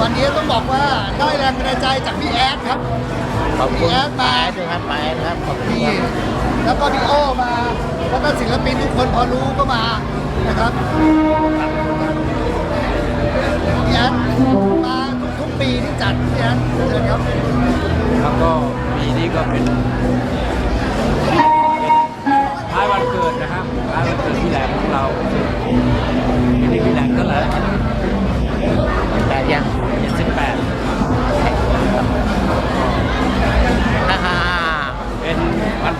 วันนี้ต้องบอกว่าได้แรงบันดาลใจจากพี่แอดครับ ขอบคุณพี่แอดมาด้วยครับไปนะครับขอบคุณพี่ครับแล้วก็พี่โอมาแล้วก็ศิลปินทุกคนพอรู้ก็มานะครับพี่แอดมาทุกๆปีที่จัดพี่แอดเชิญครับแล้วก็ปีนี้ก็เป็นท้ายวันเกิดนะครับท้ายวันเกิดพี่แหลมของเราปีนี้พี่แหลมเท่า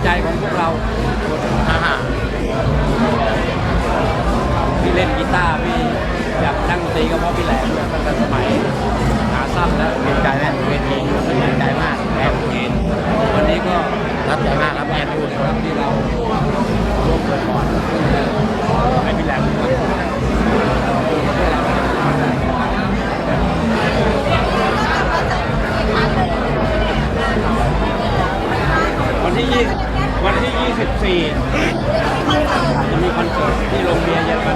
ใจของพวกเราฮ่าฮ่าพี่เล่นกีตาร์พี่อยากนั่งดนตรีก็เพราะพี่แหลมเนี่ยตั้งแต่สมัยขาสั้นแล้วดีใจแน่เวทีดีใจมากแอบเห็นวันนี้ก็รับใจมากครับแม่พูดครับที่เราร่วมเปิดบอน ยี่สิบสี่จะมีคอนเสิร์ตที่โรงเรียนเยอะมาก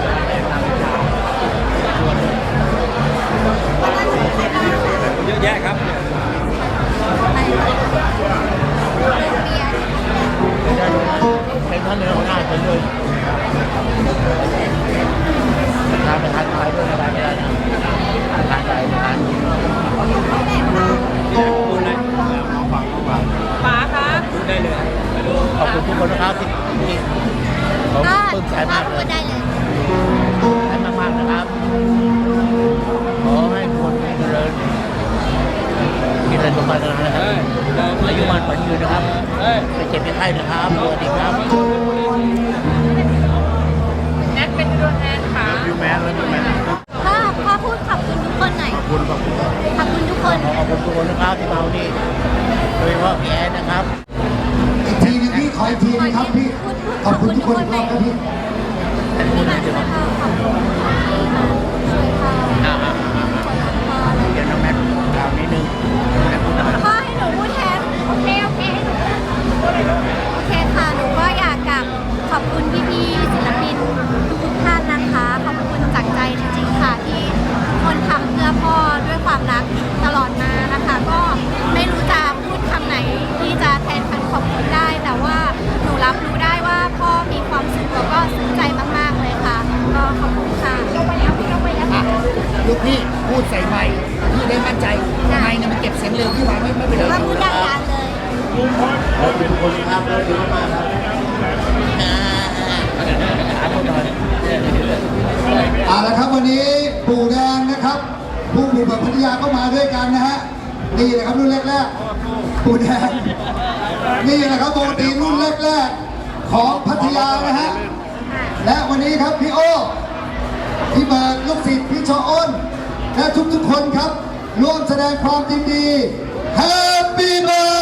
เยอะแยะครับเป็นท่านเดียวหน้าเป็นด้วย ผมก็ปลื้มใจมากเลยได้เลยใจมากๆนะครับ ขอให้คนให้เจริญมีเงินสมบัตินะครับอายุมันฝันยืนนะครับไม่เจ็บไม่ไข้นะครับสวัสดีครับแนทเป็นตัวแทนค่ะยูแมนแล้วยูแมนพ่อพ่อพูดขอบคุณทุกคนหน่อยขอบคุณขอบคุณขอบคุณทุกคนขอบคุณทุกคนนะครับที่มาวันนี้โดยเฉพาะพี่แอนนะครับ ขออีกทีนึงครับพี่ ขอบคุณทุกคนอีกรอบครับพี่ ลูกพี่พูดใส่ไมค์พี่ได้มั่นใจไมค์เนี่ยมันเก็บเสียงเร็วพี่วางไม่ไม่เป็นไร ว่าพูดดังๆเลยขอบคุณทุกคนครับขอบคุณมากครับอ่าอ่าพูดหน่อยเอาละครับวันนี้ปู่แดงนะครับ ผู้บุกเบิกพัทยาก็มาด้วยกันนะฮะนี่แหละครับรุ่นแรกๆปู่แดงนี่แหละครับโบตีรุ่นแรกๆของพัทยานะฮะและวันนี้ครับพี่โอ พี่เบิร์ดลูกศิษย์พี่ชออ้น และทุกๆคนครับ ร่วมแสดงความยินดี Happy birthday